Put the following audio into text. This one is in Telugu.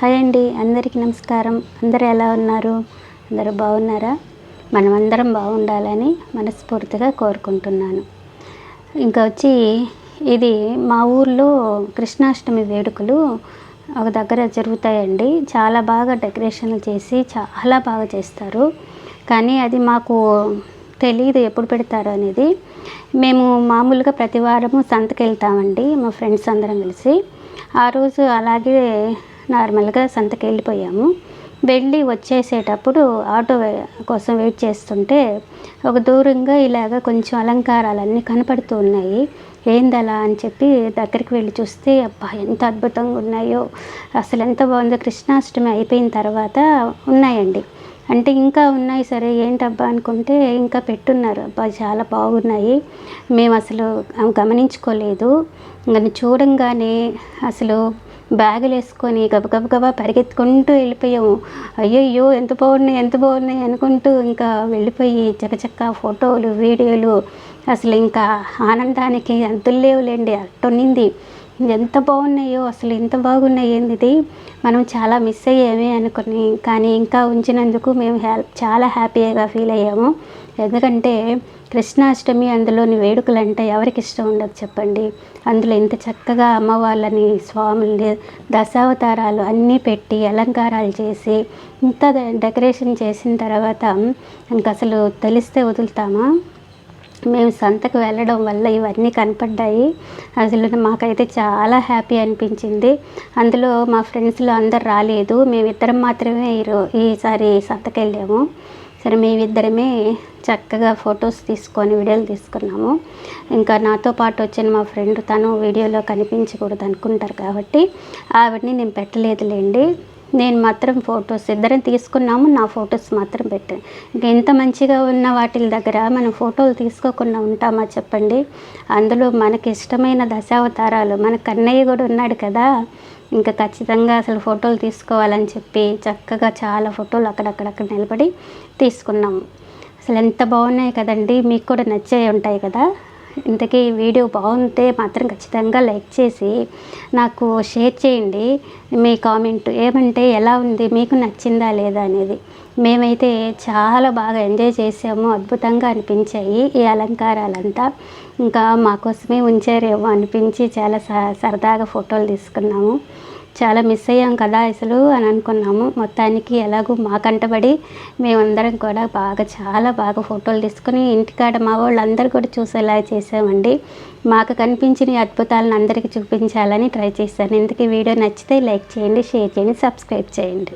హాయ్ అండి అందరికీ నమస్కారం. అందరూ ఎలా ఉన్నారు? అందరూ బాగున్నారా? మనమందరం బాగుండాలని మనస్ఫూర్తిగా కోరుకుంటున్నాను. ఇంకా వచ్చి ఇది మా ఊర్లో కృష్ణాష్టమి వేడుకలు ఒక దగ్గర జరుగుతాయండి. చాలా బాగా డెకరేషన్లు చేసి చాలా బాగా చేస్తారు. కానీ అది మాకు తెలియదు ఎప్పుడు పెడతారు అనేది. మేము మామూలుగా ప్రతి వారము సంతకి వెళ్తామండి మా ఫ్రెండ్స్ అందరం కలిసి. ఆ రోజు అలాగే నార్మల్గా సంతకి వెళ్ళిపోయాము వెళ్ళి వచ్చేసేటప్పుడు ఆటో కోసం వెయిట్ చేస్తుంటే ఒక దూరంగా ఇలాగ కొంచెం అలంకారాలన్నీ కనపడుతూ ఉన్నాయి. ఏందలా అని చెప్పి దగ్గరికి వెళ్ళి చూస్తే అబ్బా ఎంత అద్భుతంగా ఉన్నాయో! అసలు ఎంత బాగుందో! కృష్ణాష్టమి అయిపోయిన తర్వాత ఉన్నాయండి. అంటే ఇంకా ఉన్నాయి సరే ఏంటబ్బా అనుకుంటే ఇంకా పెట్టున్నారు. అబ్బా చాలా బాగున్నాయి. మేము అసలు గమనించుకోలేదు. ఇంకా చూడంగానే అసలు బ్యాగులు వేసుకొని గబగబగబా పరిగెత్తుకుంటూ వెళ్ళిపోయాము. అయ్యయ్యో ఎంత బాగున్నాయి ఎంత బాగున్నాయి అనుకుంటూ ఇంకా వెళ్ళిపోయి చకచక్క ఫోటోలు వీడియోలు. అసలు ఇంకా ఆనందానికి అంతులేవులేండి అట్టొన్నింది ఎంత బాగున్నాయో అసలు ఎంత బాగున్నాయి ఏంది మనం చాలా మిస్ అయ్యామే అనుకుని కానీ ఇంకా ఉంచినందుకు మేము హ్యా చాలా హ్యాపీగా ఫీల్ అయ్యాము. ఎందుకంటే కృష్ణాష్టమి అందులోని వేడుకలు అంటే ఎవరికి ఇష్టం ఉండదు చెప్పండి. అందులో ఇంత చక్కగా అమ్మవాళ్ళని స్వాముల్ని దశావతారాలు అన్నీ పెట్టి అలంకారాలు చేసి ఇంత డెకరేషన్ చేసిన తర్వాత ఇంక అసలు తెలిస్తే వదులుతామా? మేము సంతకు వెళ్ళడం వల్ల ఇవన్నీ కనపడ్డాయి. అసలు మాకైతే చాలా హ్యాపీ అనిపించింది. అందులో మా ఫ్రెండ్స్లో అందరు రాలేదు. మేమిద్దరం మాత్రమే ఈరో ఈసారి సంతకు వెళ్ళాము సరే మేమిద్దరమే చక్కగా ఫొటోస్ తీసుకొని వీడియోలు తీసుకున్నాము. ఇంకా నాతో పాటు వచ్చిన మా ఫ్రెండ్ తను వీడియోలో కనిపించకూడదు అనుకుంటారు కాబట్టి ఆవిడని నేను పెట్టలేదులేండి. నేను మాత్రం ఫొటోస్ ఇద్దరం తీసుకున్నాము నా ఫొటోస్ మాత్రం పెట్టాను. ఇంకా ఎంత మంచిగా ఉన్న వాటి దగ్గర మనం ఫోటోలు తీసుకోకుండా ఉంటామా చెప్పండి? అందులో మనకి ఇష్టమైన దశావతారాలు మన కన్నయ్య కూడా ఉన్నాడు కదా? ఇంకా ఖచ్చితంగా అసలు ఫోటోలు తీసుకోవాలని చెప్పి చక్కగా చాలా ఫోటోలు అక్కడక్కడక్కడ నిలబడి తీసుకున్నాము. అసలు ఎంత బాగున్నాయి కదండి మీకు కూడా నచ్చే ఉంటాయి కదా? ఇంతకీ ఈ వీడియో బాగుంటే మాత్రం ఖచ్చితంగా లైక్ చేసి నాకు షేర్ చేయండి మీ కామెంట్. ఏమంటే ఎలా ఉంది? మీకు నచ్చిందా లేదా అనేది. మేమైతే చాలా బాగా ఎంజాయ్ చేసాము అద్భుతంగా అనిపించాయి ఈ అలంకారాలంతా. ఇంకా మాకోసమే ఉంచారేమో అనిపించి చాలా స- సరదాగా ఫోటోలు తీసుకున్నాము. చాలా మిస్ అయ్యాం కదా అసలు అని అనుకున్నాము. మొత్తానికి ఎలాగో మా కంటబడి మేమందరం కూడా బాగా చాలా బాగా ఫోటోలు తీసుకుని ఇంటికాడ మా వాళ్ళు కూడా చూసేలా చేసామండి. మాకు కనిపించిన అద్భుతాలను అందరికీ చూపించాలని ట్రై చేశాను. ఇందుకు వీడియో నచ్చితే లైక్ చేయండి షేర్ చేయండి సబ్స్క్రైబ్ చేయండి.